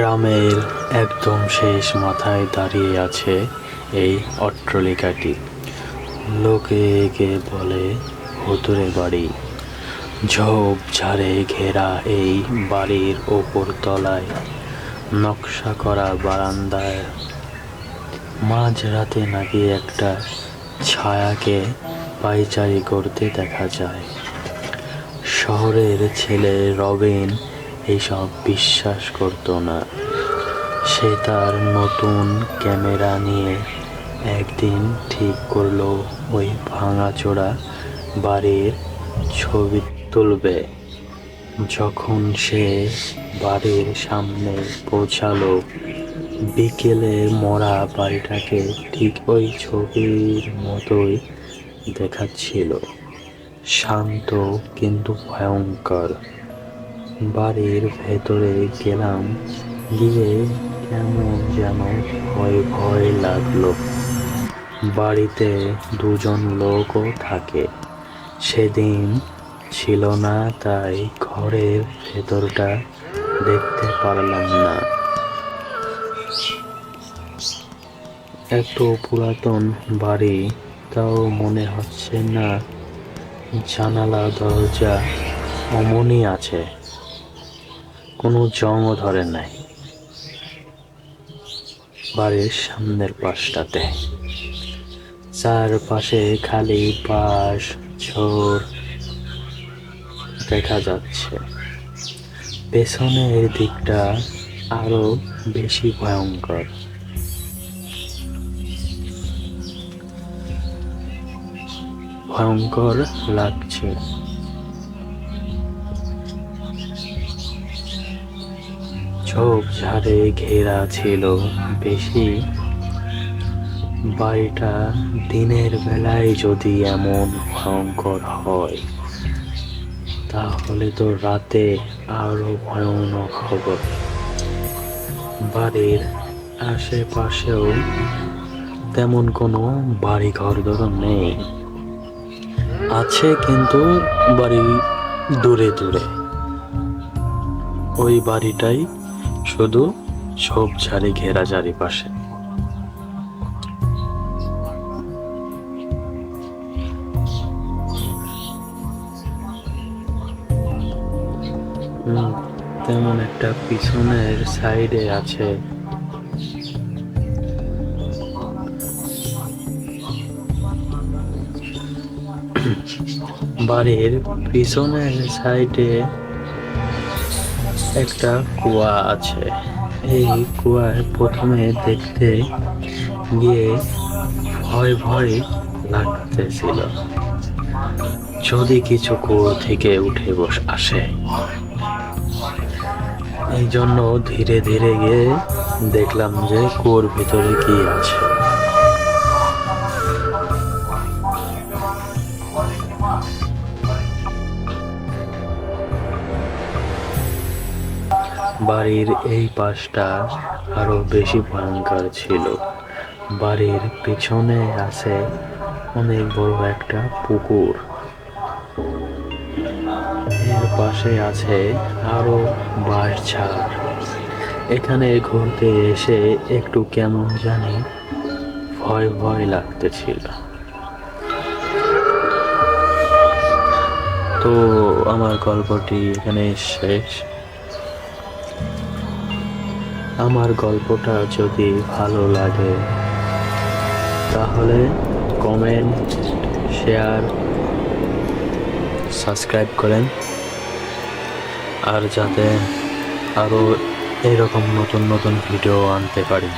গ্রামের একদম শেষ মাথায় দাঁড়িয়ে আছে এই অট্টালিকাটি। লোকে একে বলে ভুতুরে বাড়ি। ঝোপ ঝাড়ে ঘেরা এই বাড়ির ওপর তলায় নকশা করা বারান্দায় মাঝরাতে নাকি একটা ছায়াকে পাইচারি করতে দেখা যায়। শহরের ছেলে রবিন এইসব বিশ্বাস করতো না। সে তার নতুন ক্যামেরা নিয়ে একদিন ঠিক করল ওই ভাঙাচোরা বাড়ির ছবি তুলবে। যখন সে বাড়ির সামনে পৌঁছালো, বিকেলে মরা বাড়িটাকে ঠিক ওই ছবির মতোই দেখাচ্ছিল। শান্ত কিন্তু ভয়ঙ্কর। বাড়ির ভেতরে গেলাম, গিয়ে কেমন যেন ভয় ভয় লাগল। বাড়িতে দুজন লোকও থাকে। সেদিন ছিল না, তাই ঘরের ভেতরটা দেখতে পারলাম না। এত পুরাতন বাড়ি, তাও মনে হচ্ছে না। জানালা, দরজা অমনই আছে। কোনো জংও ধরে নাই। বাড়ির সামনের পাশটাতে। চারপাশে খালি বাঁশ ঝোড় দেখা যাচ্ছে। পেছনের দিকটা আরও বেশি ভয়ঙ্কর। ভয়ঙ্কর লাগছে। ঝোপ ঝাড়ে ঘেরা ছিল। বেশি বাড়িটা দিনের বেলায় যদি এমন ভয়ঙ্কর হয়, তাহলে তো রাতে আরও ভয়ানক হবে। বাড়ির আশেপাশেও তেমন কোনো বাড়ি ঘর ধরো নেই। আছে কিন্তু বাড়ি দূরে দূরে। ওই বাড়িটাই শুধু ঝোপ ঝাড়ে ঘেরা চারিপাশে। তেমন একটা পিছনের সাইডে আছে। বাড়ির পিছনের সাইডে একটা কুয়া আছে। এই কুয়ায় প্রথমে দেখতে গিয়ে ভয় ভয় লাগতেছিল। যদি কিছু কুয়ো থেকে উঠে বস আসে। এই জন্য ধীরে ধীরে গিয়ে দেখলাম যে কুয়োর ভিতরে কি আছে। বাড়ির এই পাশটা আরও বেশি ভয়ঙ্কর ছিল। বাড়ির পিছনে আছে অনেক বড় একটা পুকুর। এর পাশে আছে আরও বাঁশঝাড় এখানে ঘুরতে এসে একটু কেমন জানি ভয় ভয় লাগতেছিল। তো আমার গল্পটি এখানে শেষ। আমার গল্পটা যদি ভালো লাগে, তাহলে কমেন্ট শেয়ার সাবস্ক্রাইব করেন। আর যাতে আরও এরকম নতুন নতুন ভিডিও আনতে পারি।